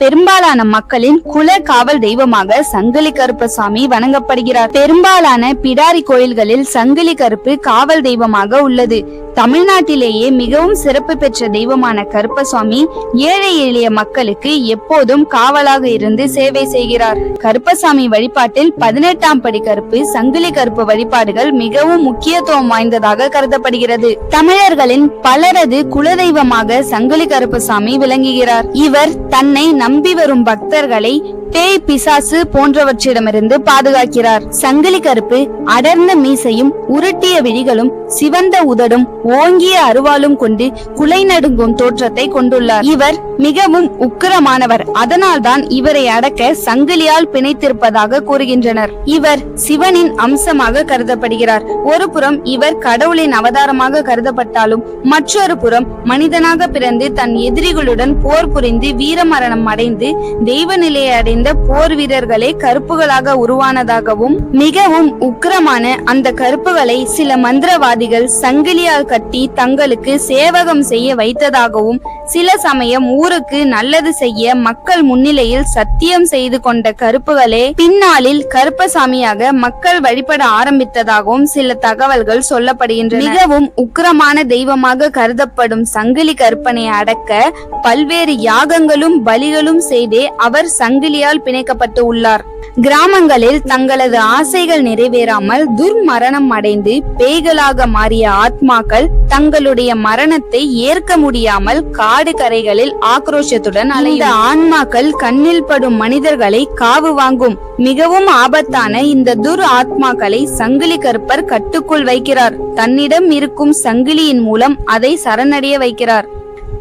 பெரும்பாலான மக்களின் குல காவல் தெய்வமாக சங்கிலி கருப்பசாமி வணங்கப்படுகிறார். பெரும்பாலான பிடாரி கோயில்களில் சங்கிலி கருப்பு காவல் தெய்வமாக உள்ளது. தமிழ்நாட்டிலேயே மிகவும் சிறப்பு பெற்ற தெய்வமான கருப்பசாமி ஏழை எளிய மக்களுக்கு எப்போதும் காவலாக இருந்து சேவை செய்கிறார். கருப்பசாமி வழிபாட்டில் பதினெட்டாம் படி கருப்பு சங்கிலி கருப்பு வழிபாடுகள் மிகவும் முக்கியத்துவம் வாய்ந்ததாக கருதப்படுகிறது. தமிழர்களின் பலரது குலதெய்வமாக சங்கிலி கருப்பசாமி விளங்குகிறார். இவர் தன்னை நம்பி வரும் பக்தர்களை பேய் பிசாசு போன்றவற்றிடமிருந்து பாதுகாக்கிறார். சங்கிலி கருப்பு அடர்ந்த மீசையும் உருட்டிய விழிகளும் சிவந்த உதடும் ஓங்கிய அருவாளும் கொண்டு குலை நடுங்கும் தோற்றத்தை கொண்டுள்ளார். இவர் மிகவும் உக்கிரமானவர். அதனால்தான் இவரை அடக்க சங்கிலியால் பிணைத்திருப்பதாக கூறுகின்றனர். இவர் சிவனின் அம்சமாக கருதப்படுகிறார். ஒரு புறம் இவர் கடவுளின் அவதாரமாக கருதப்பட்டாலும் மற்றொரு புறம் மனிதனாக பிறந்து தன் எதிரிகளுடன் போர் புரிந்து வீரமரணம் அடைந்து தெய்வ நிலையை அடைந்து போர் வீரர்களே கருப்புகளாக உருவானதாகவும் மிகவும் உக்கிரமான அந்த கருப்புகளை சில மந்திரவாதிகள் சங்கிலியால் கட்டி தங்களுக்கு சேவகம் செய்ய வைத்ததாகவும் சில சமயம் ஊருக்கு நல்லது செய்ய மக்கள் முன்னிலையில் சத்தியம் செய்து கொண்ட கருப்புகளே பின்னாளில் கருப்பசாமியாக மக்கள் வழிபட ஆரம்பித்ததாகவும் சில தகவல்கள் சொல்லப்படுகின்றன. மிகவும் உக்கிரமான தெய்வமாக கருதப்படும் சங்கிலி கருப்பனை அடக்க பல்வேறு யாகங்களும் பலிகளும் செய்தே அவர் சங்கிலியால் பிணைக்கப்பட்டு உள்ளார். கிராமங்களில் தங்களது ஆசைகள் நிறைவேறாமல் துர்மரணம் அடைந்து பேய்களாக மாறிய ஆத்மாக்கள் தங்களுடைய மரணத்தை ஏற்க முடியாமல் காடு கரைகளில் ஆக்ரோஷத்துடன் அலைந்த ஆன்மாக்கள் கண்ணில் படும் மனிதர்களை காவு வாங்கும். மிகவும் ஆபத்தான இந்த துர் ஆத்மாக்களை சங்கிலி கருப்பர் கட்டுக்குள் வைக்கிறார். தன்னிடம் இருக்கும் சங்கிலியின் மூலம் அதை சரணடைய வைக்கிறார்.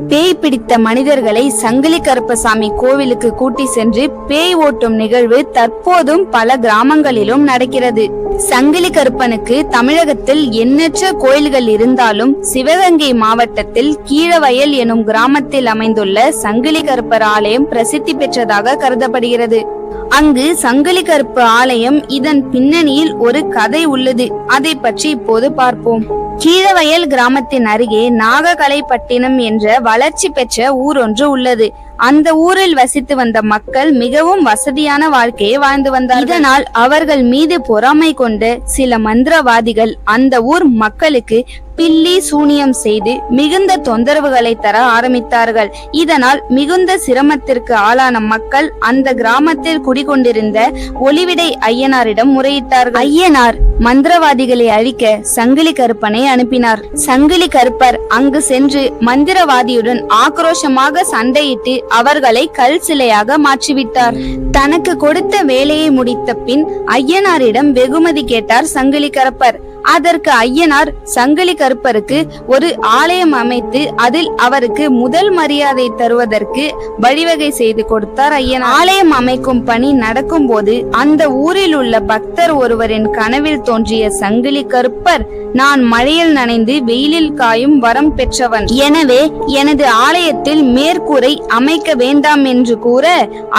பேய் பிடித்த மனிதர்களை சங்கிலி கருப்பசாமி கோவிலுக்கு கூட்டி சென்று பேய் ஓட்டும் நிகழ்வு தற்போதும் பல கிராமங்களிலும் நடக்கிறது. சங்கிலி கருப்பனுக்கு தமிழகத்தில் எண்ணற்ற கோயில்கள் இருந்தாலும் சிவகங்கை மாவட்டத்தில் கீழவயல் எனும் கிராமத்தில் அமைந்துள்ள சங்கிலி கருப்பர் ஆலயம் பிரசித்தி பெற்றதாக கருதப்படுகிறது. அங்கு சங்கிலி கருப்பு ஆலயம் இதன் பின்னணியில் ஒரு கதை உள்ளது. அதை பற்றி இப்போது பார்ப்போம். கீழவயல் கிராமத்தின் அருகே நாககலைப்பட்டினம் என்ற வளர்ச்சி பெற்ற ஊர் ஒன்று உள்ளது. அந்த ஊரில் வசித்து வந்த மக்கள் மிகவும் வசதியான வாழ்க்கையை வாழ்ந்து வந்தார் இதனால் அவர்கள் மீது பொறாமை கொண்ட சில மந்திரவாதிகள் அந்த ஊர் மக்களுக்கு பில்லி சூனியம் செய்து மிகுந்த தொந்தரவுகளை தர ஆரம்பித்தார்கள். இதனால் மிகுந்த சிரமத்திற்கு ஆளான மக்கள் அந்த கிராமத்தில் குடிகொண்டிருந்த ஒளிவிடை ஐயனாரிடம் முறையிட்டார்கள். ஐயனார் மந்திரவாதிகளை அழிக்க சங்கிலி கருப்பனை அனுப்பினார். சங்கிலி கருப்பர் அங்கு சென்று மந்திரவாதியுடன் ஆக்ரோஷமாக சண்டையிட்டு அவர்களை கல் சிலையாக மாற்றிவிட்டார். தனக்கு கொடுத்த வேலையை முடித்த பின் ஐயனாரிடம் வெகுமதி கேட்டார் சங்கிலி கருப்பர். அதற்கு ஐயனார் சங்கிலி கருப்பருக்கு ஒரு ஆலயம் அமைத்து அதில் அவருக்கு முதல் மரியாதை தருவதற்கு வழிவகை செய்து கொடுத்தார் ஐயனார். ஆலயம் அமைக்கும் பணி நடக்கும் போது அந்த ஊரில் உள்ள பக்தர் ஒருவரின் கனவில் தோன்றிய சங்கிலி கருப்பர் நான் மழையில் நனைந்து வெயிலில் காயும் வரம் பெற்றவன். எனவே எனது ஆலயத்தில் மேற்கூரை அமைக்க வேண்டாம் என்று கூற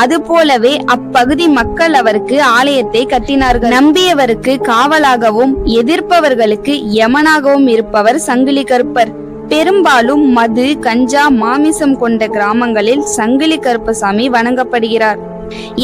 அதுபோலவே அப்பகுதி மக்கள் அவருக்கு ஆலயத்தை கட்டினார்கள். நம்பியவருக்கு காவலாகவும் எதிர்ப்பு இருப்பவர்களுக்கு யமனாகவும் இருப்பவர் சங்கிலி கருப்பர். பெரும்பாலும் மது கஞ்சா மாமிசம் கொண்ட கிராமங்களில் சங்கிலி கருப்பசாமி வணங்கப்படுகிறார்.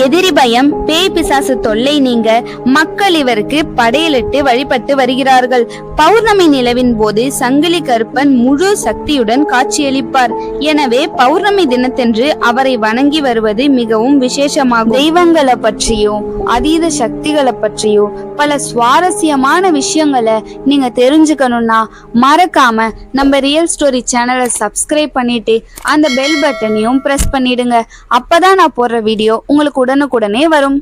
எதிரி பயம் பேய் பிசாசு தொல்லை நீங்க மக்கள் இவருக்கு படையலிட்டு வழிபட்டு வருகிறார்கள். பௌர்ணமி நிலவின் போது சங்கிலி கருப்பன் முழு சக்தியுடன் காட்சியளிப்பார். எனவே பௌர்ணமி தினத்தன்று அவரை வணங்கி வருவது மிகவும் விசேஷமாகும். தெய்வங்களை பற்றியோ அதீத சக்திகளை பற்றியோ பல சுவாரஸ்யமான விஷயங்களை நீங்க தெரிஞ்சுக்கணும்னா மறக்காம நம்ம ரியல் ஸ்டோரி சேனலை சப்ஸ்கிரைப் பண்ணிட்டு அந்த பெல் பட்டனையும் பிரஸ் பண்ணிடுங்க. அப்பதான் நான் போடுற வீடியோ உங்களுக்கு உடனுக்குடனே வரும்.